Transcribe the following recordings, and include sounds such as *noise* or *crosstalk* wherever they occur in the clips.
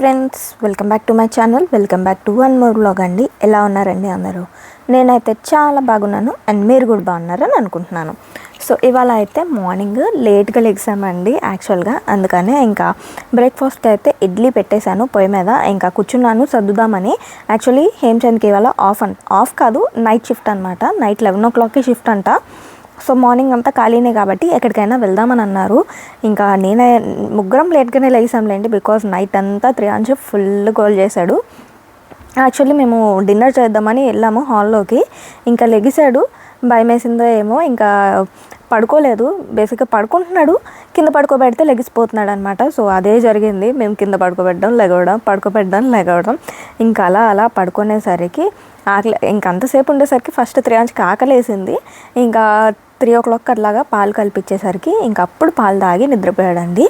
Friends welcome back to my channel welcome back to one more blog అండి. ఎలా ఉన్నారండి అందరూ? నేనైతే చాలా బాగున్నాను అండ్ మీరు కూడా బాగున్నారని అనుకుంటున్నాను. సో ఇవాళ అయితే మార్నింగ్ లేట్గా లెగ్సామండి యాక్చువల్గా. అందుకనే ఇంకా బ్రేక్ఫాస్ట్ అయితే ఇడ్లీ పెట్టేశాను పొయ్యి మీద ఇంకా కూర్చున్నాను సర్దుదామని. యాక్చువల్లీ హేమచంద్కి ఇవాళ ఆఫ్ అన్ ఆఫ్ కాదు నైట్ షిఫ్ట్ అనమాట నైట్ లెవెన్ ఓ క్లాక్కి షిఫ్ట్ అంట. సో మార్నింగ్ అంతా ఖాళీనే కాబట్టి ఎక్కడికైనా వెళ్దామని అన్నారు. ఇంకా నేనే ముగ్గురం లేట్గానే లేసాంలేండి బికాజ్ నైట్ అంతా త్రియాంశు ఫుల్ గోల్ చేశాడు. యాక్చువల్లీ మేము డిన్నర్ చేద్దామని వెళ్ళాము హాల్లోకి. ఇంకా లెగిసాడు భయం వేసిందో ఏమో ఇంకా పడుకోలేదు. బేసిక్గా పడుకుంటున్నాడు. కింద పడుకోబెడితే లెగిసిపోతున్నాడు అనమాట సో అదే జరిగింది. మేము కింద పడుకోబెట్టడం లెగవడం పడుకోబెట్టడం లెగవడం. ఇంకా అలా అలా పడుకునేసరికి ఆకలి ఇంక అంతసేపు ఉండేసరికి ఫస్ట్ త్రియాంజ్కి ఆకలేసింది. ఇంకా త్రీ ఓ క్లాక్ అట్లాగా పాలు కలిపించేసరికి ఇంకా అప్పుడు పాలు తాగి నిద్రపోయాడండి.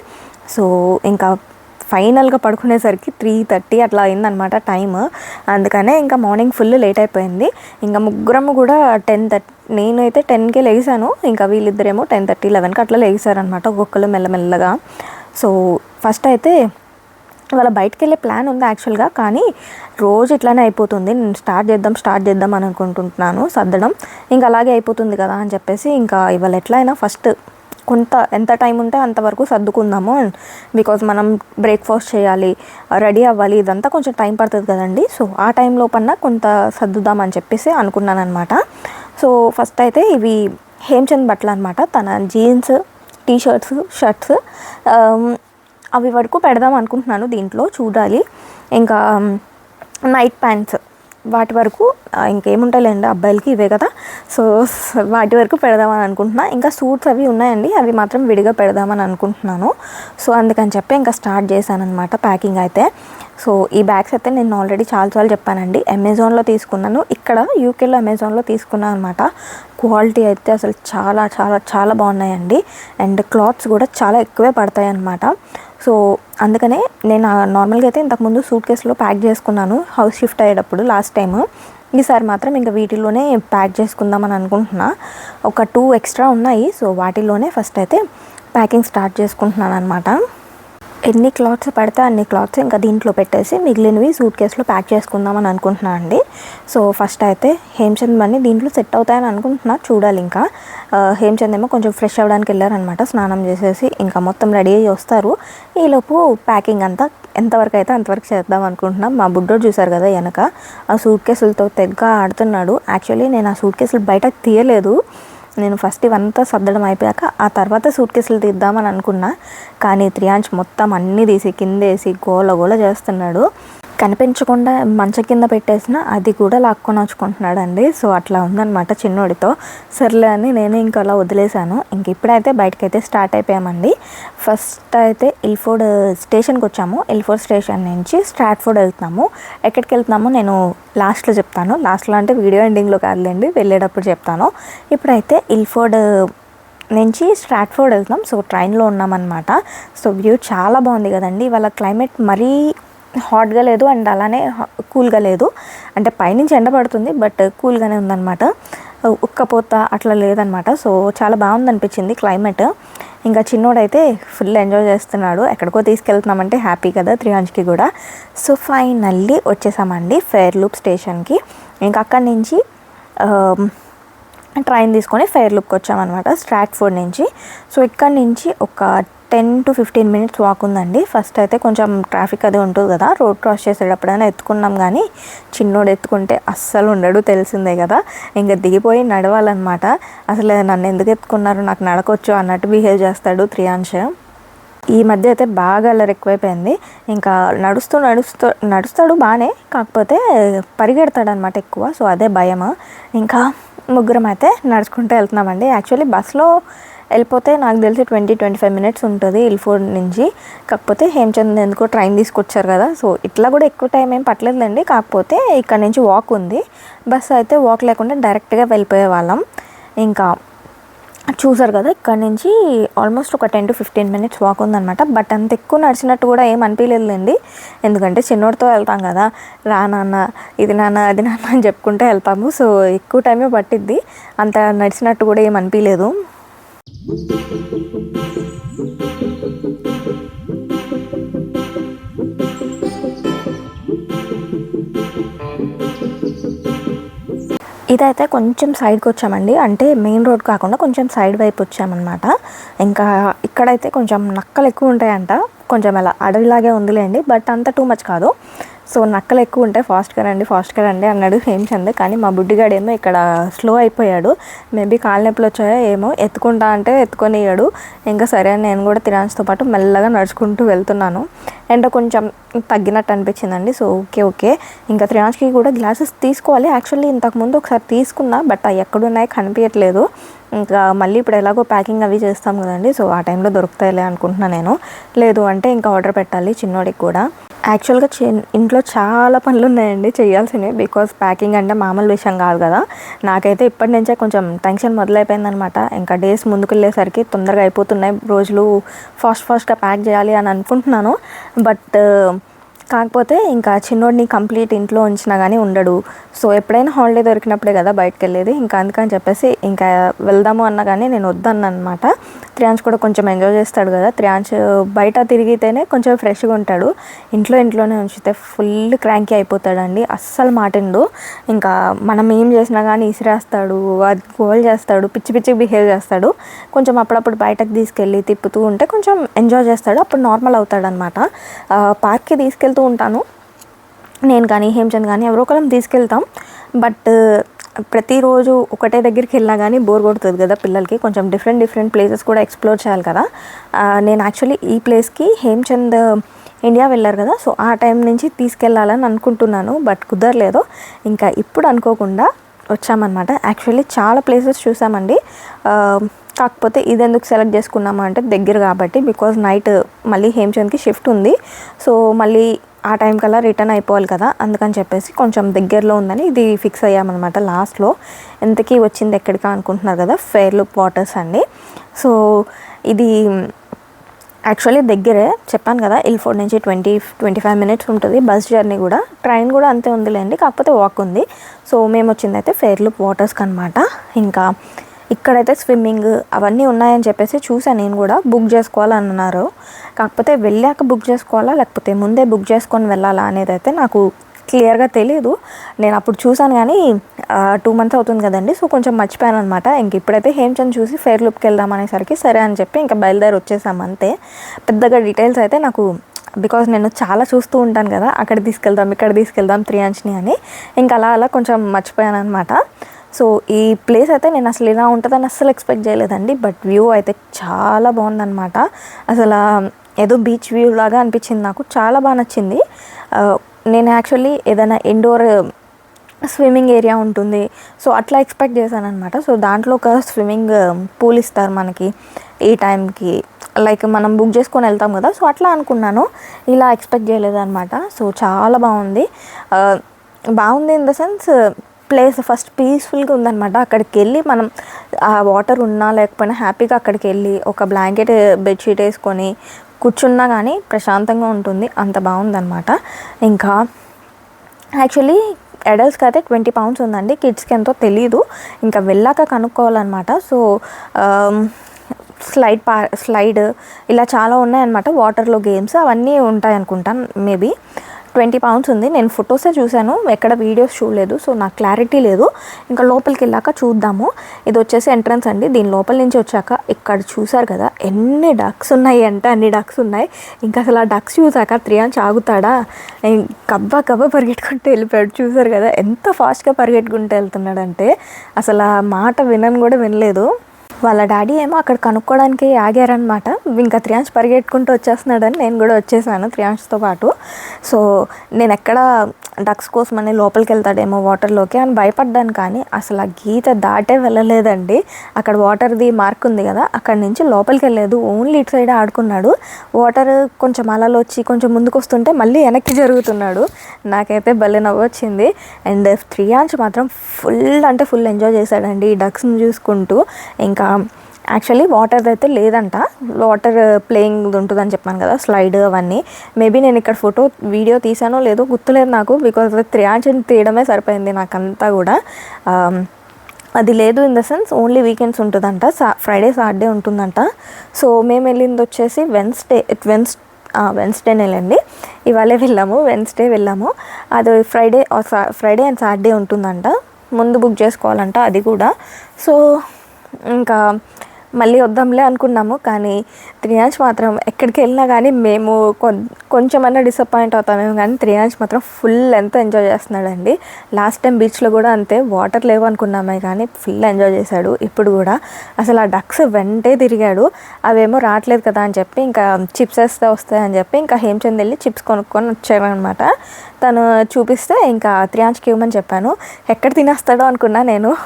సో ఇంకా ఫైనల్గా పడుకునేసరికి త్రీ థర్టీ అట్లా అయిందనమాట టైమ్. అందుకనే ఇంకా మార్నింగ్ ఫుల్ లేట్ అయిపోయింది. ఇంకా ముగ్గురము కూడా టెన్ థర్టీ నేనైతే టెన్కే లేచాను ఇంకా వీళ్ళిద్దరేమో టెన్ థర్టీ లెవెన్కి అట్లా లేచారనమాట ఒక్కొక్కరు మెల్లమెల్లగా. సో ఫస్ట్ అయితే ఇవాళ బయటకు వెళ్ళే ప్లాన్ ఉంది యాక్చువల్గా కానీ రోజు ఇట్లానే అయిపోతుంది. నేను స్టార్ట్ చేద్దాం స్టార్ట్ చేద్దాం అని అనుకుంటున్నాను సర్దడం. ఇంకా అలాగే అయిపోతుంది కదా అని చెప్పేసి ఇంకా ఇవాళ ఎట్లయినా ఫస్ట్ కొంత ఎంత టైం ఉంటే అంతవరకు సర్దుకుందాము. అండ్ బికాజ్ మనం బ్రేక్ఫాస్ట్ చేయాలి రెడీ అవ్వాలి ఇదంతా కొంచెం టైం పడుతుంది కదండి. సో ఆ టైం లోపల కొంత సర్దుదామని చెప్పేసి అనుకున్నాను అనమాట సో ఫస్ట్ అయితే ఇవి హేమ్చంద్ బట్టలు అనమాట తన జీన్స్ టీ షర్ట్స్. షర్ట్స్ అవి వరకు పెడదాం అనుకుంటున్నాను దీంట్లో చూడాలి. ఇంకా నైట్ ప్యాంట్స్ వాటి వరకు ఇంకేముంటాయిలేండి అబ్బాయిలకి ఇవే కదా. సో వాటి వరకు పెడదామని అనుకుంటున్నా. ఇంకా సూట్స్ అవి ఉన్నాయండి అవి మాత్రం విడిగా పెడదామని అనుకుంటున్నాను. సో అందుకని చెప్పి ఇంకా స్టార్ట్ చేశాను అనమాట ప్యాకింగ్ అయితే. సో ఈ బ్యాగ్స్ అయితే నేను ఆల్రెడీ చాలాసార్లు చెప్పానండి. అమెజాన్లో తీసుకున్నాను. ఇక్కడ యూకేలో అమెజాన్లో తీసుకున్నాను అనమాట క్వాలిటీ అయితే అసలు చాలా చాలా చాలా బాగున్నాయండి. అండ్ క్లాత్స్ కూడా చాలా ఎక్కువే పడతాయి అన్నమాట సో అందుకనే నేను నార్మల్గా అయితే ఇంతకుముందు సూట్ కేసులో ప్యాక్ చేసుకున్నాను హౌస్ షిఫ్ట్ అయ్యేటప్పుడు లాస్ట్ టైం ఈసారి మాత్రం ఇంకా వీటిలోనే ప్యాక్ చేసుకుందామని అనుకుంటున్నా. ఒక టూ ఎక్స్ట్రా ఉన్నాయి సో వాటిలోనే ఫస్ట్ అయితే ప్యాకింగ్ స్టార్ట్ చేసుకుంటున్నాను అనమాట ఎన్ని క్లాత్స్ పడితే అన్ని క్లాత్స్ ఇంకా దీంట్లో పెట్టేసి మిగిలినవి సూట్ కేసులో ప్యాక్ చేసుకుందామని అనుకుంటున్నాను అండి. సో ఫస్ట్ అయితే హేమచంద్ మని దీంట్లో సెట్ అవుతాయని అనుకుంటున్నా చూడాలి ఇంకా. హేమచంద్ ఏమో కొంచెం ఫ్రెష్ అవ్వడానికి వెళ్ళారనమాట స్నానం చేసేసి ఇంకా మొత్తం రెడీ అయ్యి వస్తారు. ఈలోపు ప్యాకింగ్ అంతా ఎంతవరకు అయితే అంతవరకు చేద్దాం అనుకుంటున్నాం. మా బుడ్డోడు చూశారు కదా వెనక ఆ సూట్ కేసులతో తెగ్గ ఆడుతున్నాడు. యాక్చువల్లీ నేను ఆ సూట్ కేసులు బయటకు తీయలేదు. నేను ఫస్ట్ ఇవంతా సర్దడం అయిపోయాక ఆ తర్వాత సూట్ కేసులు తీద్దామని అనుకున్నా. కానీ త్రియాంచ్ మొత్తం అన్నీ తీసి కిందేసి గోల గోల చేస్తున్నాడు. కనిపించకుండా మంచం కింద పెట్టేసిన అది కూడా లాక్కొని వచ్చుకుంటున్నాడు అండి సో అట్లా ఉందన్నమాట చిన్నోడితో. సర్లే అని నేను ఇంకా అలా వదిలేశాను. ఇంక ఇప్పుడైతే బయటకైతే స్టార్ట్ అయిపోయామండి. ఫస్ట్ అయితే ఇల్ఫోర్డ్ స్టేషన్కి వచ్చాము. ఇల్ఫోర్డ్ స్టేషన్ నుంచి స్ట్రాట్ఫోర్డ్ వెళ్తున్నాము. ఎక్కడికి వెళ్తున్నామో నేను లాస్ట్లో చెప్తాను. లాస్ట్లో అంటే వీడియో ఎండింగ్లో కాదులేండి వెళ్ళేటప్పుడు చెప్తాను. ఇప్పుడైతే ఇల్ఫోర్డ్ నుంచి స్ట్రాట్ఫోర్డ్ వెళ్తున్నాం. సో ట్రైన్లో ఉన్నామన్నమాట. సో వ్యూ చాలా బాగుంది కదండి. ఇవాళ క్లైమేట్ మరీ హాట్గా లేదు అండ్ అలానే కూల్గా లేదు. అంటే పైనుంచి ఎండ పడుతుంది బట్ కూల్గానే ఉందన్నమాట. ఉక్కపోత అట్లా లేదనమాట సో చాలా బాగుంది అనిపించింది క్లైమేట్. ఇంకా చిన్నోడైతే ఫుల్ ఎంజాయ్ చేస్తున్నాడు. ఎక్కడికో తీసుకెళ్తున్నామంటే హ్యాపీ కదా త్రియాంజ్కి కూడా. సో ఫైనల్లీ వచ్చేసామండి ఫెయిర్ లూప్ స్టేషన్కి. ఇంకా అక్కడి నుంచి ట్రైన్ తీసుకొని ఫెయిర్ లుక్కి వచ్చామన్నమాట స్ట్రాట్ఫోర్డ్ నుంచి. సో ఇక్కడ నుంచి ఒక ten to fifteen minutes walk ఉందండి. ఫస్ట్ అయితే కొంచెం ట్రాఫిక్ అది ఉంటుంది కదా. రోడ్ క్రాస్ చేసేటప్పుడైనా ఎత్తుకున్నాం కానీ చిన్నోడు ఎత్తుకుంటే అస్సలు ఉండడు తెలిసిందే కదా. ఇంకా దిగిపోయి నడవాలన్నమాట. అసలు నన్ను ఎందుకు ఎత్తుకున్నారు? నాకు నడకొచ్చు అన్నట్టు బిహేవ్ చేస్తాడు త్రియాంశ. ఈ మధ్య అయితే బాగా అల్లరి ఎక్కువైపోయింది. ఇంకా నడుస్తూ నడుస్తూ నడుస్తాడు బాగానే కాకపోతే పరిగెడతాడు అనమాట ఎక్కువ. సో అదే భయం ఇంకా ముగ్గురం అయితే నడుచుకుంటూ వెళ్తున్నామండి. యాక్చువల్లీ బస్సులో వెళ్ళిపోతే నాకు తెలిసి ట్వంటీ ట్వంటీ ఫైవ్ మినిట్స్ ఉంటుంది ఇల్ఫోర్డ్ నుంచి. కాకపోతే హేమచంద్ ఎందుకో ట్రైన్ తీసుకొచ్చారు కదా సో ఇట్లా కూడా ఎక్కువ టైం ఏం పట్టలేదులేండి. కాకపోతే ఇక్కడ నుంచి వాక్ ఉంది. బస్ అయితే వాక్ లేకుండా డైరెక్ట్గా వెళ్ళిపోయే వాళ్ళం. ఇంకా చూసారు కదా ఇక్కడ నుంచి ఆల్మోస్ట్ ఒక ten to fifteen minutes walk ఉందన్నమాట. బట్ అంత ఎక్కువ నడిచినట్టు కూడా ఏం అనిపించలేదులేండి ఎందుకంటే చిన్నోడితో వెళ్తాం కదా రా నాన్న ఇది నాన్న అది నాన్న అని చెప్పుకుంటే వెళ్తాము. సో ఎక్కువ టైమే పట్టిద్ది. అంత నడిచినట్టు కూడా ఏం అనిపించలేదు ఇదైతే కొంచెం సైడ్కి వచ్చామండి. అంటే మెయిన్ రోడ్ కాకుండా కొంచెం సైడ్ వైపు వచ్చామన్నమాట. ఇంకా ఇక్కడైతే కొంచెం నక్కలు ఎక్కువ ఉంటాయంట. కొంచెం అలా అడవిలాగే ఉందిలేండి. బట్ అంత టూ మచ్ కాదు. సో నక్కలు ఎక్కువ ఉంటాయి ఫాస్ట్గా రండి ఫాస్ట్గా రండి అన్నాడు హేమచంద్. కానీ మా బుడ్డిగాడు ఏమో ఇక్కడ స్లో అయిపోయాడు. మేబీ కాళ్ళ నొప్పులు వచ్చాయో ఏమో ఎత్తుకుంటా అంటే ఎత్తుకొనియాడు ఇంకా సరే అని నేను కూడా తిరాన్స్తో పాటు మెల్లగా నడుచుకుంటూ వెళ్తున్నాను. అండ్ కొంచెం తగ్గినట్టు అనిపించిందండి. So okay okay. ఇంకా త్రియాంష్కి కూడా గ్లాసెస్ తీసుకోవాలి. యాక్చువల్లీ ఇంతకుముందు ఒకసారి తీసుకున్నా బట్ అవి ఎక్కడున్నాయి కనిపించట్లేదు. ఇంకా మళ్ళీ ఇప్పుడు ఎలాగో ప్యాకింగ్ అవి చేస్తాం కదండి. సో ఆ టైంలో దొరుకుతాయిలే అనుకుంటున్నాను నేను. లేదు అంటే ఇంకా ఆర్డర్ పెట్టాలి చిన్నోడికి కూడా. యాక్చువల్గా చి ఇంట్లో చాలా పనులు ఉన్నాయండి చేయాల్సినవి. బికాస్ ప్యాకింగ్ అంటే మామూలు విషయం కాదు కదా. నాకైతే ఇప్పటి నుంచే కొంచెం టెన్షన్ మొదలైపోయిందనమాట ఇంకా డేస్ ముందుకు వెళ్ళేసరికి తొందరగా అయిపోతున్నాయి. రోజులు ఫాస్ట్ ఫాస్ట్గా ప్యాక్ చేయాలి అని అనుకుంటున్నాను. బట్ కాకపోతే ఇంకా చిన్నోడిని కంప్లీట్ ఇంట్లో ఉంచినా కానీ ఉండడు. సో ఎప్పుడైనా హాలిడే దొరికినప్పుడే కదా బయటకు వెళ్ళేది ఇంకా అందుకని చెప్పేసి ఇంకా వెళ్దాము అన్నా కానీ నేను వద్దన్న అనమాట త్రియాంష్ కూడా కొంచెం ఎంజాయ్ చేస్తాడు కదా. త్రియాంష్ బయట తిరిగితేనే కొంచెం ఫ్రెష్గా ఉంటాడు. ఇంట్లో ఇంట్లోనే ఉంచితే ఫుల్ క్రాంకీ అయిపోతాడండి. అస్సలు మాటిండు. ఇంకా మనం ఏం చేసినా కానీ ఇసిరేస్తాడు అది గోల్ చేస్తాడు పిచ్చి పిచ్చి బిహేవ్ చేస్తాడు. కొంచెం అప్పుడప్పుడు బయటకు తీసుకెళ్ళి తిప్పుతూ ఉంటే కొంచెం ఎంజాయ్ చేస్తాడు. అప్పుడు నార్మల్ అవుతాడనమాట పార్క్కి తీసుకెళ్తూ ఉంటాను. నేను కానీ హేమచంద్ కానీ ఎవరో ఒకరం తీసుకెళ్తాం. బట్ ప్రతిరోజు ఒకటే దగ్గరికి వెళ్ళినా కానీ బోర్ కొడుతుంది కదా పిల్లలకి. కొంచెం డిఫరెంట్ డిఫరెంట్ ప్లేసెస్ కూడా ఎక్స్ప్లోర్ చేయాలి కదా. నేను యాక్చువల్లీ ఈ ప్లేస్కి హేమచంద్ ఇండియా వెళ్ళారు కదా. సో ఆ టైం నుంచి తీసుకెళ్ళాలని అనుకుంటున్నాను. బట్ కుదరలేదు. ఇంకా ఇప్పుడు అనుకోకుండా వచ్చామన్నమాట. యాక్చువల్లీ చాలా ప్లేసెస్ చూసామండి. కాకపోతే ఇది ఎందుకు సెలెక్ట్ చేసుకున్నాము అంటే దగ్గర కాబట్టి బికాజ్ నైట్ మళ్ళీ హేమచంద్కి షిఫ్ట్ ఉంది. సో మళ్ళీ ఆ టైం కల్లా రిటర్న్ అయిపోవాలి కదా. అందుకని చెప్పేసి కొంచెం దగ్గరలో ఉందని ఇది ఫిక్స్ అయ్యామన్నమాట లాస్ట్లో ఎంతకీ వచ్చింది ఎక్కడికా అనుకుంటున్నారు కదా? ఫెయిర్ లుక్ వాటర్స్ అండి. సో ఇది యాక్చువల్లీ దగ్గరే. చెప్పాను కదా ఇల్ఫోర్డ్ నుంచి ట్వంటీ ట్వంటీ ఫైవ్ మినిట్స్ ఉంటుంది బస్ జర్నీ కూడా. ట్రైన్ కూడా అంతే ఉందిలేండి కాకపోతే వాక్ ఉంది. సో మేము వచ్చింది అయితే ఫెయిర్లుప్ వాటర్స్కి అనమాట ఇంకా ఇక్కడైతే స్విమ్మింగ్ అవన్నీ ఉన్నాయని చెప్పేసి చూసాను నేను కూడా బుక్ చేసుకోవాలని అన్నారు కాకపోతే వెళ్ళాక బుక్ చేసుకోవాలా లేకపోతే ముందే బుక్ చేసుకొని వెళ్ళాలా అనేది అయితే నాకు క్లియర్గా తెలియదు నేను అప్పుడు చూసాను కానీ టూ మంత్స్ అవుతుంది కదండి సో కొంచెం మర్చిపోయాను అనమాట ఇంక ఇప్పుడైతే హేమ్చంద్ చూసి ఫెయిర్ లుప్కి వెళ్దాం అనేసరికి సరే అని చెప్పి ఇంకా బయలుదేరి వచ్చేసాం అంతే. పెద్దగా డీటెయిల్స్ అయితే నాకు బికాజ్ నేను చాలా చూస్తూ ఉంటాను కదా అక్కడ తీసుకెళ్దాం ఇక్కడ తీసుకెళ్దాం త్రియాంచిని అని. ఇంకా అలా అలా కొంచెం మర్చిపోయాను అనమాట సో ఈ ప్లేస్ అయితే నేను అసలు ఇలా ఉంటుందని అస్సలు ఎక్స్పెక్ట్ చేయలేదండి. బట్ వ్యూ అయితే చాలా బాగుందన్నమాట. అసలు ఏదో బీచ్ వ్యూ లాగా అనిపించింది నాకు. చాలా బాగా నచ్చింది. నేను యాక్చువల్లీ ఏదైనా ఇండోర్ స్విమ్మింగ్ ఏరియా ఉంటుంది. సో అట్లా ఎక్స్పెక్ట్ చేశాను అనమాట సో దాంట్లో ఒక స్విమ్మింగ్ పూల్ ఇస్తారు మనకి ఈ టైంకి. లైక్ మనం బుక్ చేసుకొని వెళ్తాం కదా. సో అట్లా అనుకున్నాను. ఇలా ఎక్స్పెక్ట్ చేయలేదన్నమాట. సో చాలా బాగుంది. బాగుంది in the sense place first పీస్ఫుల్గా ఉందన్నమాట. అక్కడికి వెళ్ళి మనం ఆ వాటర్ ఉన్నా లేకపోయినా హ్యాపీగా అక్కడికి వెళ్ళి ఒక బ్లాంకెట్ బెడ్షీట్ వేసుకొని కూర్చున్నా కానీ ప్రశాంతంగా ఉంటుంది. అంత బాగుందన్నమాట. ఇంకా యాక్చువల్లీ అడల్ట్స్కి అయితే ట్వంటీ పౌండ్స్ ఉందండి. కిడ్స్కి ఎంతో తెలీదు. ఇంకా వెళ్ళాక కనుక్కోవాలన్నమాట. సో స్లైడ్ పా స్లైడ్ ఇలా చాలా ఉన్నాయన్నమాట. వాటర్లో గేమ్స్ అవన్నీ ఉంటాయి అనుకుంటాను మేబీ ట్వంటీ పౌండ్స్ ఉంది. నేను ఫొటోసే చూశాను. ఎక్కడ వీడియోస్ చూడలేదు. సో నాకు క్లారిటీ లేదు. ఇంకా లోపలికి వెళ్ళాక చూద్దాము. ఇది వచ్చేసి ఎంట్రన్స్ అండి. దీని లోపల నుంచి వచ్చాక ఇక్కడ చూసారు కదా ఎన్ని డక్స్ ఉన్నాయి అంటే అన్ని డక్స్ ఉన్నాయి. ఇంకా అసలు ఆ డక్స్ చూసాక త్రియాన్ ఆగుతాడా కబ్బ కబ్బా పరిగెట్టుకుంటూ వెళ్ళిపోయాడు. చూసారు కదా ఎంత ఫాస్ట్గా పరిగెట్టుకుంటూ వెళ్తున్నాడంటే అసలు ఆ మాట వినని కూడా వినలేదు. వాళ్ళ డాడీ ఏమో అక్కడ కనుక్కోవడానికి ఆగారనమాట ఇంకా త్రియాంష్ పరిగెట్టుకుంటూ వచ్చేస్తున్నాడని నేను కూడా వచ్చేసాను త్రియాంష్తో పాటు. సో నేను ఎక్కడ డక్స్ కోసమని లోపలికి వెళ్తాడేమో వాటర్లోకి అని భయపడ్డాను కానీ అసలు ఆ గీత దాటే వెళ్ళలేదండి. అక్కడ వాటర్ది మార్క్ ఉంది కదా అక్కడ నుంచి లోపలికి వెళ్ళలేదు. ఓన్లీ ఇటు సైడ్ ఆడుకున్నాడు. వాటర్ కొంచెం అలలు వచ్చి కొంచెం ముందుకు వస్తుంటే మళ్ళీ వెనక్కి జరుగుతున్నాడు. నాకైతే భలే నవ్వు వచ్చింది. అండ్ త్రియాంష్ మాత్రం ఫుల్ అంటే ఫుల్ ఎంజాయ్ చేశాడండి ఈ డక్స్ని చూసుకుంటూ. ఇంకా యాక్చువల్లీ వాటర్ అయితే లేదంట. వాటర్ ప్లేయింగ్ ఉంటుందని చెప్పాను కదా స్లైడ్ అవన్నీ. మేబీ నేను ఇక్కడ ఫోటో వీడియో తీసానో లేదో గుర్తులేదు నాకు బికాజ్ త్రియాంశని తీయడమే సరిపోయింది నాకంతా కూడా. Um, అది లేదు in the sense only weekends ఉంటుందంట సా ఫ్రైడే సాటర్డే ఉంటుందంట. సో మేము వెళ్ళింది వచ్చేసి వెన్స్డే వెన్స్ వెన్స్డేనే వెళ్ళండి ఇవాళే వెళ్ళాము వెన్స్డే వెళ్ళాము. అది ఫ్రైడే ఫ్రైడే అండ్ సాటర్డే ఉంటుందంట. ముందు బుక్ చేసుకోవాలంట అది కూడా. సో ఇంకా మళ్ళీ వద్దాంలే అనుకున్నాము కానీ త్రియాంశ్ మాత్రం ఎక్కడికి వెళ్ళినా కానీ మేము కొం- కొంచెమన్నా డిసప్పాయింట్ అవుతామేమో కానీ త్రియాంశ్ మాత్రం ఫుల్ ఎంత ఎంజాయ్ చేస్తున్నాడండి. లాస్ట్ టైం బీచ్లో కూడా అంతే వాటర్ లేవు అనుకున్నామే కానీ ఫుల్ ఎంజాయ్ చేశాడు. ఇప్పుడు కూడా అసలు ఆ డక్స్ వెంటే తిరిగాడు. అవేమో రావట్లేదు కదా అని చెప్పి ఇంకా చిప్స్ వేస్తే వస్తాయని చెప్పి ఇంకా హేమచంద్ వెళ్ళి చిప్స్ కొనుక్కొని వచ్చాడనమాట తను చూపిస్తే ఇంకా త్రియాంష్కి ఇవ్వమని చెప్పాను. ఎక్కడ తినేస్తాడో అనుకున్నా నేను.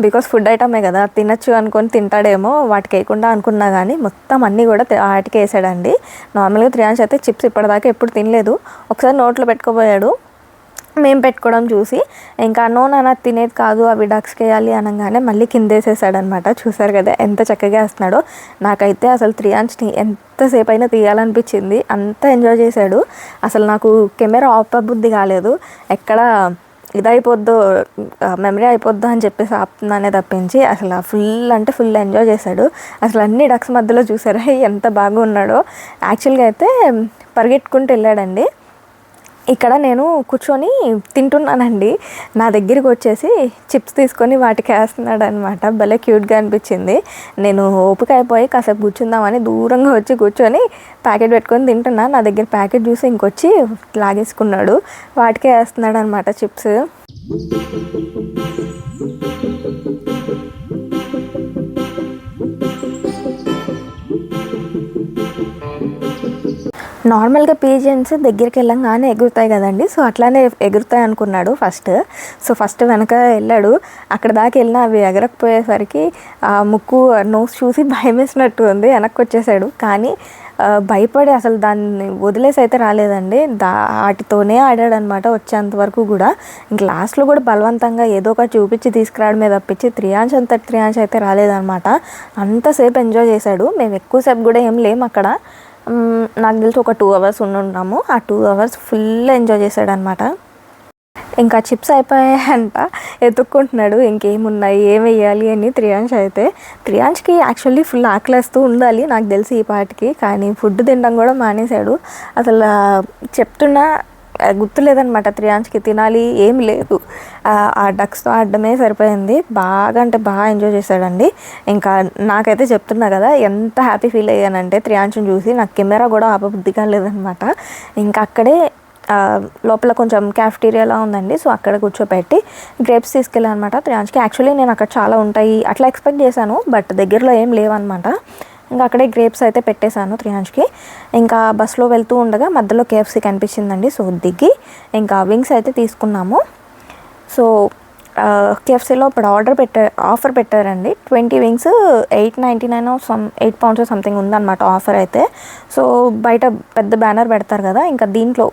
బికాస్ ఫుడ్ ఐటమే కదా తినచ్చు అనుకొని తింటాడేమో వాటికి వేయకుండా అనుకున్నా కానీ మొత్తం అన్నీ కూడా ఆటికి వేసాడండి. నార్మల్గా త్రియాంష్ అయితే చిప్స్ ఇప్పటిదాకా ఎప్పుడు తినలేదు. ఒకసారి నోట్లో పెట్టుకోపోయాడు మేము పెట్టుకోవడం చూసి ఇంకా నో నాన్న తినేది కాదు అవి డక్స్కి వేయాలి అనగానే మళ్ళీ కిందేసేసాడనమాట చూసారు కదా ఎంత చక్కగా వేస్తున్నాడో. నాకైతే అసలు త్రియాంచ్ని ఎంతసేపు అయినా తీయాలనిపించింది. అంత ఎంజాయ్ చేశాడు. అసలు నాకు కెమెరా ఆఫ్ బుద్ధి కాలేదు. ఎక్కడ ఇదైపోద్దో మెమరీ అయిపోద్దో అని చెప్పేసి ఆపుతున్నానే తప్పించి అసలు ఫుల్ అంటే ఫుల్ ఎంజాయ్ చేశాడు. అసలు అన్ని డక్స్ మధ్యలో చూసారా? *laughs* ఎంత బాగా ఉన్నాడో యాక్చువల్గా అయితే పరిగెట్టుకుంటూ వెళ్ళాడండి. ఇక్కడ నేను కూర్చొని తింటున్నానండి. నా దగ్గరికి వచ్చేసి చిప్స్ తీసుకొని వాటికి వేస్తున్నాడు అనమాట భలే క్యూట్గా అనిపించింది. నేను ఓపిక అయిపోయి కాసేపు కూర్చుందామని దూరంగా వచ్చి కూర్చొని ప్యాకెట్ పెట్టుకొని తింటున్నా. నా దగ్గర ప్యాకెట్ చూసి ఇంకొచ్చి లాగేసుకున్నాడు. వాటికే వేస్తున్నాడు అనమాట చిప్స్. నార్మల్గా పీజియన్స్ దగ్గరికి వెళ్ళంగానే ఎగురుతాయి కదండి. సో అట్లానే ఎగురుతాయి అనుకున్నాడు ఫస్ట్. సో ఫస్ట్ వెనక వెళ్ళాడు. అక్కడ దాకా వెళ్ళినా అవి ఎగరకపోయేసరికి ఆ ముక్కు నోస్ చూసి భయం వేసినట్టు ఉంది. వెనక్కి వచ్చేసాడు కానీ భయపడి అసలు దాన్ని వదిలేసి అయితే రాలేదండి. దా వాటితోనే ఆడాడు అనమాట వచ్చేంత వరకు కూడా. ఇంక లాస్ట్లో కూడా బలవంతంగా ఏదో ఒకటి చూపించి తీసుకురావడమే తప్పించి త్రియాంశ్ అంత త్రియాంశ్ అయితే రాలేదనమాట. అంతసేపు ఎంజాయ్ చేశాడు. మేము ఎక్కువసేపు కూడా ఏం లేము అక్కడ. నాకు తెలిసి ఒక టూ అవర్స్ ఉండున్నాము ఆ టూ అవర్స్ ఫుల్ ఎంజాయ్ చేశాడనమాట ఇంకా చిప్స్ అయిపోయాయంట. ఎత్తుక్కుంటున్నాడు. ఇంకేమున్నాయి? ఏం వేయాలి అని త్రియాంష్ అయితే. త్రియాంష్కి యాక్చువల్లీ ఫుల్ ఆకలేస్తూ ఉండాలి నాకు తెలిసి ఈ పాటికి. కానీ ఫుడ్ తినడం కూడా మానేశాడు. అసలు చెప్తున్నా గుర్తులేదనమాట త్రియాంష్కి తినాలి ఏం లేదు. ఆ, డక్స్తో ఆడడమే సరిపోయింది. బాగా అంటే బాగా ఎంజాయ్ చేశాడండి. ఇంకా నాకైతే చెప్తున్నా కదా ఎంత హ్యాపీ ఫీల్ అయ్యానంటే త్రియాంశం చూసి నాకు కెమెరా కూడా ఆపబుద్ధిగా లేదనమాట ఇంకా అక్కడే లోపల కొంచెం క్యాఫ్టీరియాలా ఉందండి. సో అక్కడ కూర్చోపెట్టి గ్రేప్స్ తీసుకెళ్ళాను అనమాట త్రియాంష్కి యాక్చువల్లీ నేను అక్కడ చాలా ఉంటాయి అట్లా ఎక్స్పెక్ట్ చేశాను బట్ దగ్గరలో ఏం లేవన్నమాట. ఇంకా అక్కడే గ్రేప్స్ అయితే పెట్టేశాను త్రియాంష్కి ఇంకా బస్సులో వెళ్తూ ఉండగా మధ్యలో కేఎఫ్సీ కనిపించిందండి సో దిగి ఇంకా వింగ్స్ అయితే తీసుకున్నాము. సో కేఎఫ్సీలో ఇప్పుడు ఆర్డర్ పెట్టారు ఆఫర్ పెట్టారండి. Twenty wings eight ninety nine some eight pounds something ఉందన్నమాట ఆఫర్ అయితే. సో బయట పెద్ద బ్యానర్ పెడతారు కదా ఇంకా దీంట్లో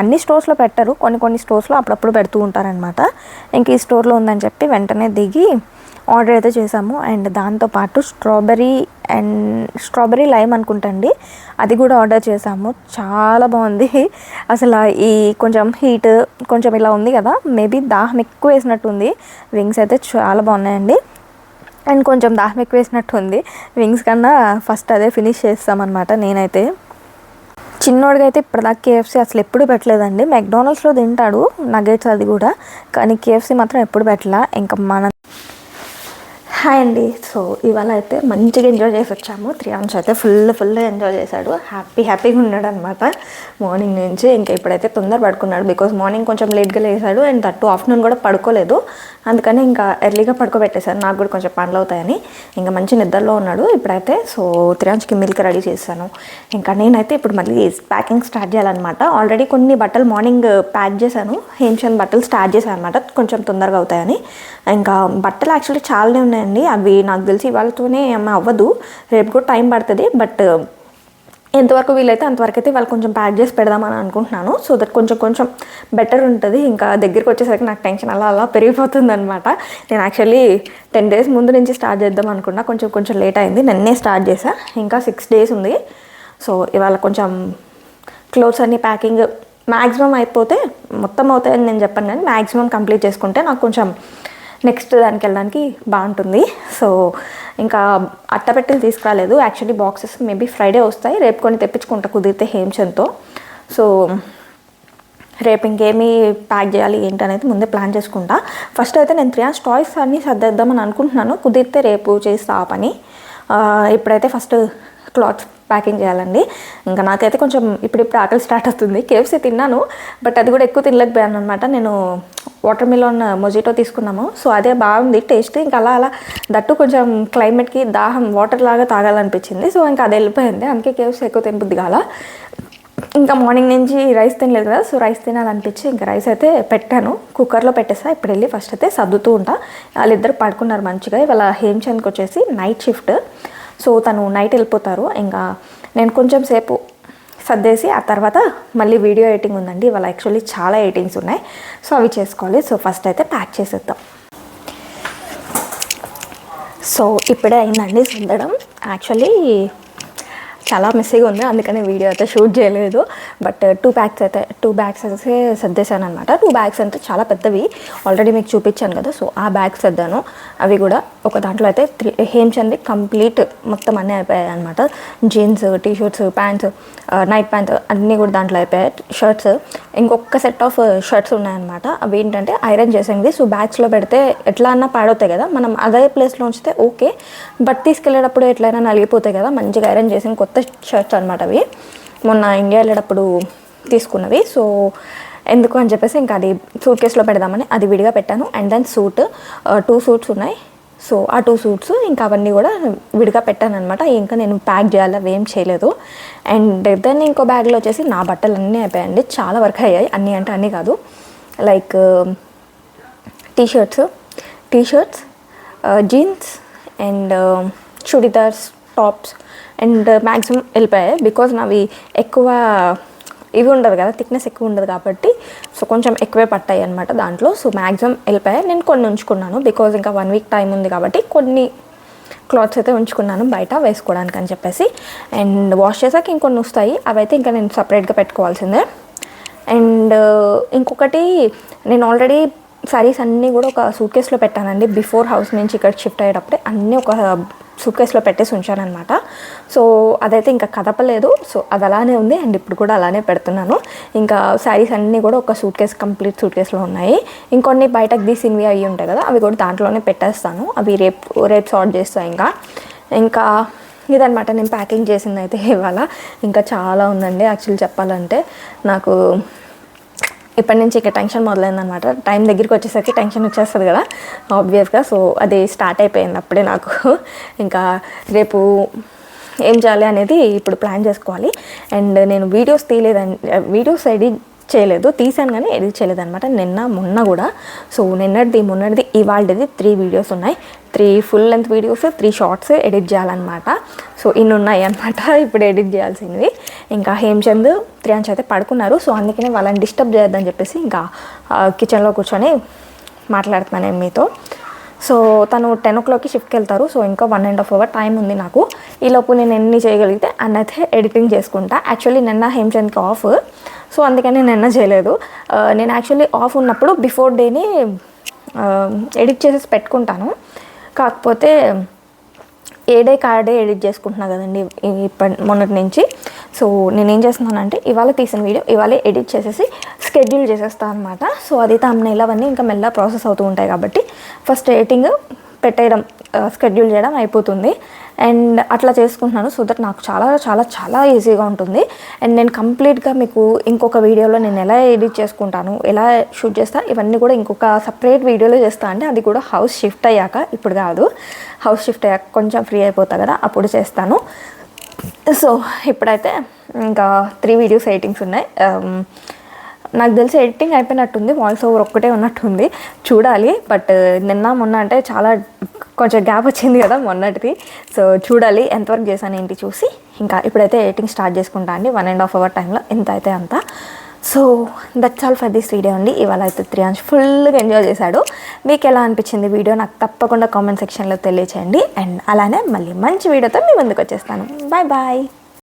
అన్ని స్టోర్స్లో పెట్టరు కొన్ని కొన్ని స్టోర్స్లో అప్పుడప్పుడు పెడుతూ ఉంటారనమాట ఇంక ఈ స్టోర్లో ఉందని చెప్పి వెంటనే దిగి ఆర్డర్ అయితే చేసాము అండ్ దాంతోపాటు స్ట్రాబెరీ అండ్ స్ట్రాబెరీ లైమ్ అనుకుంటండి అది కూడా ఆర్డర్ చేసాము చాలా బాగుంది. అసలు ఈ కొంచెం హీట్ కొంచెం ఇలా ఉంది కదా మేబీ దాహం ఎక్కువ వేసినట్టుంది వింగ్స్ అయితే చాలా బాగున్నాయండి. అండ్ కొంచెం దాహం ఎక్కువ వేసినట్టు ఉంది. వింగ్స్ కన్నా ఫస్ట్ అదే ఫినిష్ చేస్తామన్నమాట నేనైతే. చిన్నోడిగా అయితే ఇప్పటిదాకా కేఎఫ్సీ అసలు ఎప్పుడు పెట్టలేదండి. మెక్డానల్డ్స్లో తింటాడు నగెట్స్ అది కూడా. కానీ కేఎఫ్సీ మాత్రం ఎప్పుడు పెట్టలా. ఇంకా మన హాయ్ అండి. సో ఇవాళ అయితే మంచిగా ఎంజాయ్ చేసి వచ్చాము. త్రియాంశ్ అయితే ఫుల్ ఫుల్ ఎంజాయ్ చేశాడు. హ్యాపీ హ్యాపీగా ఉన్నాడు అనమాట మార్నింగ్ నుంచి ఇంకా ఇప్పుడైతే తొందర పడుకున్నాడు బికాజ్ మార్నింగ్ కొంచెం లేట్గా లేసాడు అండ్ తట్టు ఆఫ్టర్నూన్ కూడా పడుకోలేదు. అందుకని ఇంకా ఎర్లీగా పడుకోబెట్టేశాను నాకు కూడా కొంచెం పనులు అవుతాయని. ఇంకా మంచి నిద్రలో ఉన్నాడు ఇప్పుడైతే. సో త్రియాంష్కి మిల్క్ రెడీ చేశాను. ఇంకా నేనైతే ఇప్పుడు మళ్ళీ ప్యాకింగ్ స్టార్ట్ చేయాలన్నమాట. ఆల్రెడీ కొన్ని బట్టలు మార్నింగ్ ప్యాక్ చేశాను. హేమ్చంద్ బట్టలు స్టార్ట్ చేశాను అనమాట కొంచెం తొందరగా అవుతాయని. ఇంకా బట్టలు యాక్చువల్లీ చాలానే ఉన్నాయి. అండి. అవి నాకు తెలిసి ఇవాళతోనే ఏమీ అవ్వదు. రేపు కూడా టైం పడుతుంది. బట్ ఎంతవరకు వీలైతే అంతవరకు అయితే వాళ్ళు కొంచెం ప్యాక్ చేసి పెడదామని అనుకుంటున్నాను. సో దట్ కొంచెం కొంచెం బెటర్ ఉంటుంది. ఇంకా దగ్గరికి వచ్చేసరికి నాకు టెన్షన్ అలా అలా పెరిగిపోతుంది అనమాట నేను యాక్చువల్లీ టెన్ డేస్ ముందు నుంచి స్టార్ట్ చేద్దాం అనుకున్నా. కొంచెం కొంచెం లేట్ అయింది. నిన్నే స్టార్ట్ చేశా. ఇంకా సిక్స్ డేస్ ఉంది. సో ఇవాళ కొంచెం క్లోత్స్ అన్ని ప్యాకింగ్ మ్యాక్సిమం అయిపోతే మొత్తం అవుతాయని నేను చెప్పాను. కానీ మ్యాక్సిమం కంప్లీట్ చేసుకుంటే నాకు కొంచెం నెక్స్ట్ దానికి వెళ్ళడానికి బాగుంటుంది. సో ఇంకా అట్టపెట్టెలు తీసుకురాలేదు. యాక్చువల్లీ బాక్సెస్ మేబీ ఫ్రైడే వస్తాయి. రేపు కొన్ని తెప్పించుకుంటా కుదిరితే హేమ్చంద్తో. సో రేపు ఇంకేమి ప్యాక్ చేయాలి ఏంటి అనేది ముందే ప్లాన్ చేసుకుంటా. ఫస్ట్ అయితే నేను త్రీ టాయ్స్ అన్నీ సర్దేద్దామని అనుకుంటున్నాను. కుదిరితే రేపు చేస్తా ఆ పని. ఇప్పుడైతే ఫస్ట్ క్లాత్ ప్యాకింగ్ చేయాలండి. ఇంకా నాకైతే కొంచెం ఇప్పుడిప్పుడు ఆకలి స్టార్ట్ అవుతుంది. కేఎఫ్సీ తిన్నాను బట్ అది కూడా ఎక్కువ తినలేకపోయాను అనమాట నేను వాటర్ మిలన్ మొజిటో తీసుకున్నాము. సో అదే బాగుంది టేస్ట్. ఇంకా అలా అలా దట్టు కొంచెం క్లైమేట్కి దాహం వాటర్ లాగా తాగాలనిపించింది. సో ఇంకా అది వెళ్ళిపోయింది. అందుకే కేఎఫ్సీ ఎక్కువ తినబుద్ది కాల. ఇంకా మార్నింగ్ నుంచి రైస్ తినలేదు కదా సో రైస్ తినాలనిపించి ఇంకా రైస్ అయితే పెట్టాను. కుక్కర్లో పెట్టేసా ఇప్పుడు వెళ్ళి ఫస్ట్ అయితే సర్దుతూ ఉంటా. వాళ్ళిద్దరు పడుకున్నారు మంచిగా. ఇవాళ హేమ్చంద్కి వచ్చేసి నైట్ షిఫ్ట్. సో తను నైట్ వెళ్ళిపోతారు. ఇంకా నేను కొంచెం సేపు సర్దేసి ఆ తర్వాత మళ్ళీ వీడియో ఎడిటింగ్ ఉందండి. ఇవాళ యాక్చువల్లీ చాలా ఎడిటింగ్స్ ఉన్నాయి. సో అవి చేసుకోవాలి. సో ఫస్ట్ అయితే ప్యాక్ చేసేద్దాం. సో ఇప్పుడే అయిందండి సర్దడం. యాక్చువల్లీ చాలా మెస్సీగా ఉంది. అందుకనే వీడియో అయితే షూట్ చేయలేదు. బట్ టూ బ్యాగ్స్ అయితే టూ బ్యాగ్స్ అయితే సర్దేశాను అనమాట టూ బ్యాగ్స్ అంటే చాలా పెద్దవి. ఆల్రెడీ మీకు చూపించాను కదా. సో ఆ బ్యాగ్స్ సర్దాను. అవి కూడా ఒక దాంట్లో అయితే త్రీ హేమ్చంది కంప్లీట్ మొత్తం అన్నీ అయిపోయాయి అనమాట jeans T shirts pants night pants అన్నీ కూడా దాంట్లో అయిపోయాయి. షర్ట్స్ ఇంకొక సెట్ ఆఫ్ షర్ట్స్ ఉన్నాయన్నమాట. అవి ఏంటంటే ఐరన్ చేసేవి. సో బ్యాగ్స్లో పెడితే ఎట్లా అన్నా పాడవుతాయి కదా. మనం అదే ప్లేస్లో ఉంచితే ఓకే. బట్ తీసుకెళ్ళేటప్పుడు ఎట్లయినా నలిగిపోతాయి కదా. మంచిగా ఐరన్ చేసిన కొత్త షర్ట్స్ అనమాట అవి. మొన్న ఇండియా వెళ్ళేటప్పుడు తీసుకున్నవి. సో ఎందుకు అని చెప్పేసి ఇంకా అది సూట్ కేసులో పెడదామని అది విడిగా పెట్టాను. And then suit two suits ఉన్నాయి. సో ఆ టూ సూట్స్ ఇంకా అవన్నీ కూడా విడిగా పెట్టాను అనమాట ఇంకా నేను ప్యాక్ చేయాలి అవి ఏం చేయలేదు. అండ్ దెన్ ఇంకో బ్యాగ్లో వచ్చేసి నా బట్టలు అన్నీ అయిపోయాయండి. చాలా వరకు అయ్యాయి. అన్నీ అంటే అన్నీ కాదు. Like um, T shirts T shirts uh, jeans and um, chudidars tops and maximum వెళ్ళిపోయాయి. బికాజ్ నావి ఎక్కువ ఇవి ఉండదు కదా థిక్నెస్ ఎక్కువ ఉండదు కాబట్టి సో కొంచెం ఎక్కువే పట్టాయి అనమాట దాంట్లో. సో మ్యాక్సిమం వెళ్ళిపోయాయి. నేను కొన్ని ఉంచుకున్నాను బికాజ్ ఇంకా వన్ వీక్ టైం ఉంది కాబట్టి కొన్ని క్లాత్స్ అయితే ఉంచుకున్నాను బయట వేసుకోవడానికి అని చెప్పేసి. అండ్ వాష్ చేసాక ఇంకొన్ని వస్తాయి. అవైతే ఇంకా నేను సపరేట్గా పెట్టుకోవాల్సిందే. అండ్ uh, ఇంకొకటి నేను ఆల్రెడీ సారీస్ అన్నీ కూడా ఒక సూట్ కేసులో పెట్టానండి. బిఫోర్ హౌస్ నుంచి ఇక్కడ షిఫ్ట్ అయ్యేటప్పుడే అన్నీ ఒక సూట్ కేసులో పెట్టేసి ఉంచానమాట సో అదైతే ఇంకా కదపలేదు. సో అది అలానే ఉంది. అండ్ ఇప్పుడు కూడా అలానే పెడుతున్నాను. ఇంకా శారీస్ అన్నీ కూడా ఒక సూట్ కేసు కంప్లీట్ సూట్ కేసులో ఉన్నాయి. ఇంకొన్ని బయటకు తీసినవి అవి ఉంటాయి కదా అవి కూడా దాంట్లోనే పెట్టేస్తాను. అవి రేపు రేపు సార్ట్ చేస్తాను ఇంకా. ఇంకా ఇదనమాట నేను ప్యాకింగ్ చేసింది అయితే ఇవాళ. ఇంకా చాలా ఉందండి యాక్చువల్లీ చెప్పాలంటే. నాకు ఇప్పటి నుంచి ఇక టెన్షన్ మొదలైందనమాట టైం దగ్గరికి వచ్చేసరికి టెన్షన్ వచ్చేస్తుంది కదా ఆబ్వియస్గా సో అది స్టార్ట్ అయిపోయింది అప్పుడే నాకు. ఇంకా రేపు ఏం చేయాలి అనేది ఇప్పుడు ప్లాన్ చేసుకోవాలి. అండ్ నేను వీడియోస్ తీయలేదని వీడియోస్ ఎడిట్ చేయలేదు తీసాను కానీ ఎడిట్ చేయలేదు అనమాట నిన్న మొన్న కూడా. సో నిన్నటిది మొన్నటిది ఇవాళది త్రీ వీడియోస్ ఉన్నాయి. Three full length videos three shorts edit చేయాలన్నమాట. సో ఇన్ని ఉన్నాయి అనమాట *laughs* ఇప్పుడు ఎడిట్ చేయాల్సినవి. ఇంకా హేమ్చంద్ త్రియాంశ్ అయితే పడుకున్నారు. సో అందుకనే వాళ్ళని డిస్టర్బ్ చేయొద్దని చెప్పేసి ఇంకా కిచెన్లో కూర్చొని మాట్లాడుతున్నాను మీతో. సో తను టెన్ ఓ క్లాక్కి షిఫ్ట్కి వెళ్తారు. సో ఇంకా one and half hour time ఉంది నాకు. ఈలోపు నేను ఎన్ని చేయగలిగితే అన్నైతే ఎడిటింగ్ చేసుకుంటా. యాక్చువల్లీ నిన్న హేమ్చంద్కి ఆఫ్. సో అందుకని నిన్న చేయలేదు. నేను యాక్చువల్లీ ఆఫ్ ఉన్నప్పుడు బిఫోర్ డేని ఎడిట్ చేసేసి పెట్టుకుంటాను. కాకపోతే ఏ డే కార్డే ఎడిట్ చేసుకుంటున్నా కదండి ఇప్పటి మొన్నటి నుంచి. సో నేనేం చేస్తున్నానంటే ఇవాళ తీసిన వీడియో ఇవాళ ఎడిట్ చేసేసి స్కెడ్యూల్ చేసేస్తాను అనమాట సో అది తమ్నైల్ అవన్నీ ఇంకా మెల్ల ప్రాసెస్ అవుతూ ఉంటాయి కాబట్టి ఫస్ట్ ఎడిటింగ్ పెట్టేయడం స్కెడ్యూల్ చేయడం అయిపోతుంది. అండ్ అట్లా చేసుకుంటున్నాను. సో దట్ నాకు చాలా చాలా చాలా ఈజీగా ఉంటుంది. అండ్ నేను కంప్లీట్గా మీకు ఇంకొక వీడియోలో నేను ఎలా ఎడిట్ చేసుకుంటాను ఎలా షూట్ చేస్తా ఇవన్నీ కూడా ఇంకొక సపరేట్ వీడియోలో చేస్తా. అంటే అది కూడా హౌస్ షిఫ్ట్ అయ్యాక ఇప్పుడు కాదు. హౌస్ షిఫ్ట్ అయ్యాక కొంచెం ఫ్రీ అయిపోతా కదా అప్పుడు చేస్తాను. సో ఇప్పుడైతే ఇంకా త్రీ వీడియోస్ ఎడిటింగ్స్ ఉన్నాయి. Um, నాకు తెలిసి ఎడిటింగ్ అయిపోయినట్టుంది వాయిస్ ఓవర్ ఒక్కటే ఉన్నట్టుంది. చూడాలి బట్ నిన్న మొన్న అంటే చాలా కొంచెం గ్యాప్ వచ్చింది కదా మొన్నటిది. సో చూడాలి ఎంతవరకు చేశాను ఏంటి చూసి. ఇంకా ఇప్పుడైతే ఎడిటింగ్ స్టార్ట్ చేసుకుంటా అండి. వన్ అండ్ హాఫ్ అవర్ టైంలో ఎంత అయితే అంత. So that's all for this video అండి. ఇవాళ అయితే త్రియాంశ్ ఫుల్గా ఎంజాయ్ చేశాడు. మీకు ఎలా అనిపించింది వీడియో? నాకు తప్పకుండా కామెంట్ సెక్షన్లో తెలియచేయండి. అండ్ అలానే మళ్ళీ మంచి వీడియోతో మీ ముందుకు వచ్చేస్తాను. Bye bye